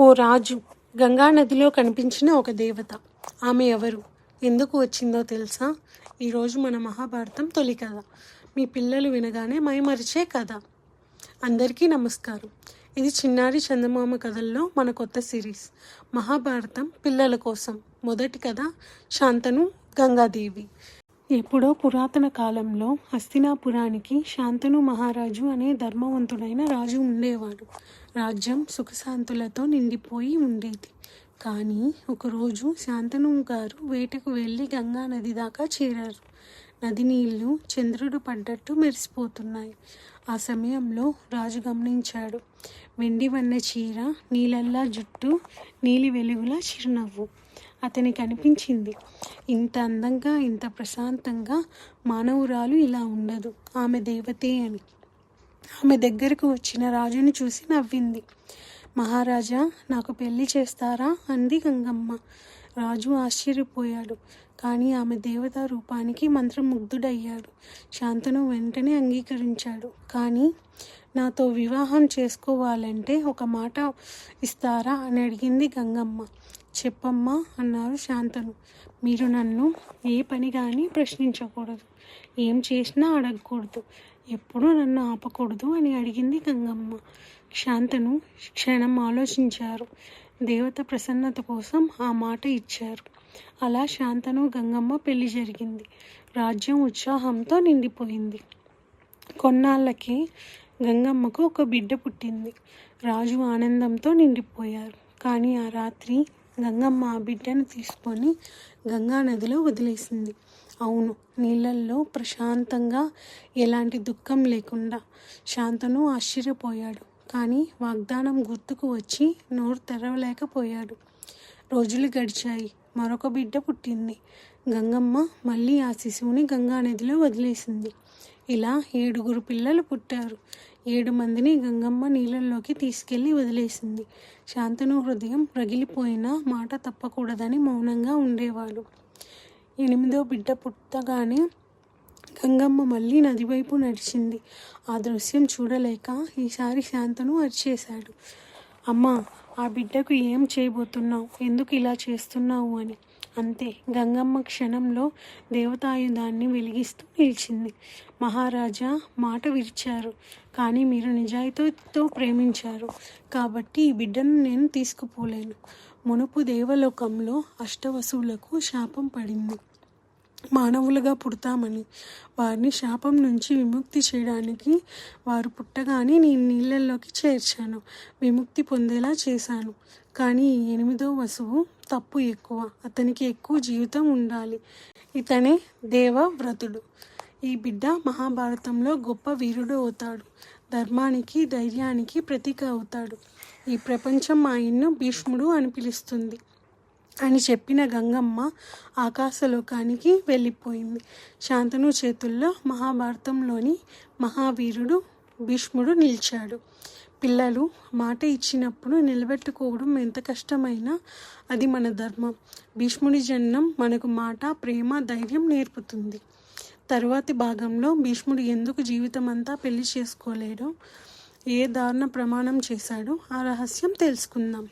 ఓ రాజు గంగా నదిలో కనిపించిన ఒక దేవత. ఆమె ఎవరు? ఎందుకు వచ్చిందో తెలుసా? ఈరోజు మన మహాభారతం తొలి కథ. మీ పిల్లలు వినగానే మైమరిచే కథ. అందరికీ నమస్కారం. ఇది చిన్నారి చందమామ కథల్లో మన కొత్త సిరీస్. మహాభారతం పిల్లల కోసం. మొదటి కథ శాంతను గంగాదేవి. ఎప్పుడో పురాతన కాలంలో హస్తినాపురానికి శాంతను మహారాజు అనే ధర్మవంతుడైన రాజు ఉండేవాడు. రాజ్యం సుఖశాంతులతో నిండిపోయి ఉండేది. కానీ ఒకరోజు శాంతను గారు వేటకు వెళ్ళి గంగా నది దాకా చేరారు. నది నీళ్ళు చంద్రుడు పడ్డట్టు మెరిసిపోతున్నాయి. ఆ సమయంలో రాజు గమనించాడు. వెండి వన్న చీర నీళ్ళల్లా జుట్టు నీలి వెలుగులా చిరునవ్వు. అతనికి అనిపించింది ఇంత అందంగా ఇంత ప్రశాంతంగా మానవురాలు ఇలా ఉండదు. ఆమె దేవతే అని. ఆమె దగ్గరకు వచ్చిన రాజుని చూసి నవ్వింది. మహారాజా నాకు పెళ్ళి చేస్తారా? అంది గంగమ్మ. రాజు ఆశ్చర్యపోయాడు. కానీ ఆమె దేవతా రూపానికి మంత్రముగ్ధుడయ్యాడు. శాంతను వెంటనే అంగీకరించాడు. కానీ నాతో వివాహం చేసుకోవాలంటే ఒక మాట ఇస్తారా? అని అడిగింది గంగమ్మ. చెప్పమ్మా అన్నారు శాంతను. మీరు నన్ను ఏ పని కానీ ప్రశ్నించకూడదు. ఏం చేసినా అడగకూడదు. ఎప్పుడూ నన్ను ఆపకూడదు అని అడిగింది గంగమ్మ. శాంతను క్షణం ఆలోచించారు. దేవత ప్రసన్నత కోసం ఆ మాట ఇచ్చారు. అలా శాంతను గంగమ్మ పెళ్ళి జరిగింది. రాజ్యం ఉత్సాహంతో నిండిపోయింది. కొన్నాళ్ళకి గంగమ్మకు ఒక బిడ్డ పుట్టింది. రాజు ఆనందంతో నిండిపోయారు. కానీ ఆ రాత్రి గంగమ్మ ఆ బిడ్డను తీసుకొని గంగా నదిలో వదిలేసింది. అవును నీళ్ళల్లో ప్రశాంతంగా ఎలాంటి దుఃఖం లేకుండా శాంతను ఆశ్చర్యపోయాడు. కానీ వాగ్దానం గుర్తుకు వచ్చి నోరు తెరవలేకపోయాడు. రోజులు గడిచాయి మరొక బిడ్డ పుట్టింది. గంగమ్మ మళ్ళీ ఆ శిశువుని గంగా నదిలో వదిలేసింది. ఇలా ఏడుగురు పిల్లలు పుట్టారు. ఏడు మందిని గంగమ్మ నీళ్ళల్లోకి తీసుకెళ్ళి వదిలేసింది. శాంతను హృదయం రగిలిపోయినా మాట తప్పకూడదని మౌనంగా ఉండేవాడు ఎనిమిదో బిడ్డ పుట్టగానే గంగమ్మ మళ్ళీ నదివైపు నడిచింది. ఆ దృశ్యం చూడలేక ఈసారి శాంతను అరిచేశాడు. అమ్మా ఆ బిడ్డకు ఏం చేయబోతున్నావు? ఎందుకు ఇలా చేస్తున్నావు? అని. అంతే. గంగమ్మ క్షణంలో దేవతాయుధాన్ని వెలిగిస్తూ నిలిచింది. మహారాజా మాట విరిచారు. కానీ మీరు నిజాయితీతో ప్రేమించారు. కాబట్టి ఈ బిడ్డను నేను తీసుకుపోలేను. మునుపు దేవలోకంలో అష్టవసువులకు శాపం పడింది. మానవులుగా పుడతామని వారిని శాపం నుంచి విముక్తి చేయడానికి వారు పుట్టగానే నేను నీళ్ళల్లోకి చేర్చాను. విముక్తి పొందేలా చేశాను. కానీ ఎనిమిదో వసువు తప్పు ఎక్కువ. అతనికి ఎక్కువ జీవితం ఉండాలి. ఇతనే దేవవ్రతుడు. ఈ బిడ్డ మహాభారతంలో గొప్ప వీరుడు అవుతాడు. ధర్మానికి ధైర్యానికి ప్రతీక అవుతాడు. ఈ ప్రపంచం ఆయన్ను భీష్ముడు అని పిలుస్తుంది. అని చెప్పిన గంగమ్మ ఆకాశలోకానికి వెళ్ళిపోయింది. శాంతను చేతుల్లో మహాభారతంలోని మహావీరుడు భీష్ముడు నిలిచాడు. పిల్లలు మాట ఇచ్చినప్పుడు నిలబెట్టుకోవడం ఎంత కష్టమైనా అది మన ధర్మం. భీష్ముడి జన్మం మనకు మాట ప్రేమ ధైర్యం నేర్పుతుంది. తరువాతి భాగంలో భీష్ముడు ఎందుకు జీవితం అంతా పెళ్ళి చేసుకోలేడో ఏ దారుణ ప్రమాణం చేశాడో ఆ రహస్యం తెలుసుకుందాం.